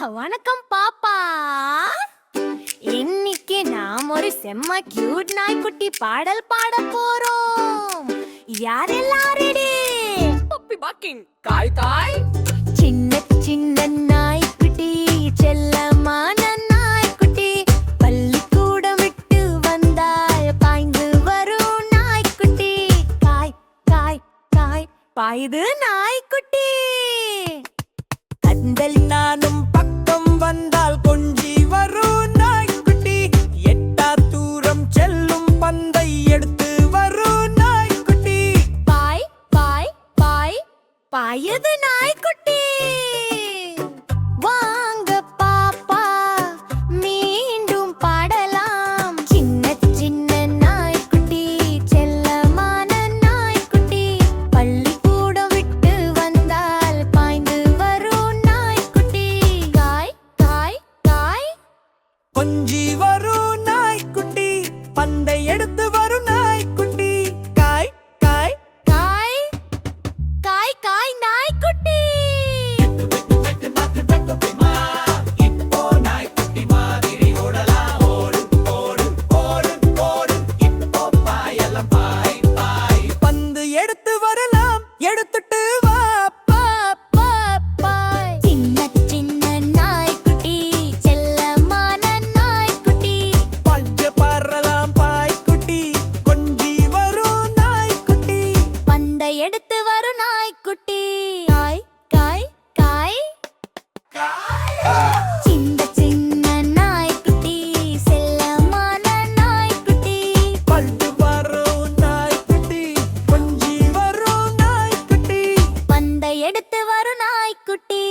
வணக்கம் பாப்பா. இன்னைக்கு நாம் ஒரு செம்ம கியூட் நாய்க்குட்டி பாடல் பாட போறோம். யாரெல்லாம் ரெடி பப்பி பாக்கிங் தாய் தாய் சின்ன சின்ன நாய்க்குட்டி செல்லமான பாயுது நாய்க்குட்டி. கந்தல் பயது நாய்க்குட்டி வாங்க பாப்பா மீண்டும் பாடலாம். சின்ன சின்ன நாய்க்குட்டி செல்லமான நாய்க்குட்டி. பள்ளிக்கூடம் விட்டு வந்தால் பாய்ந்து வரும் நாய்க்குட்டி. காய் காய் வரும் நாய்க்குட்டி பந்தை எடுத்து அடுத்து வரும் நாய்க்குட்டி.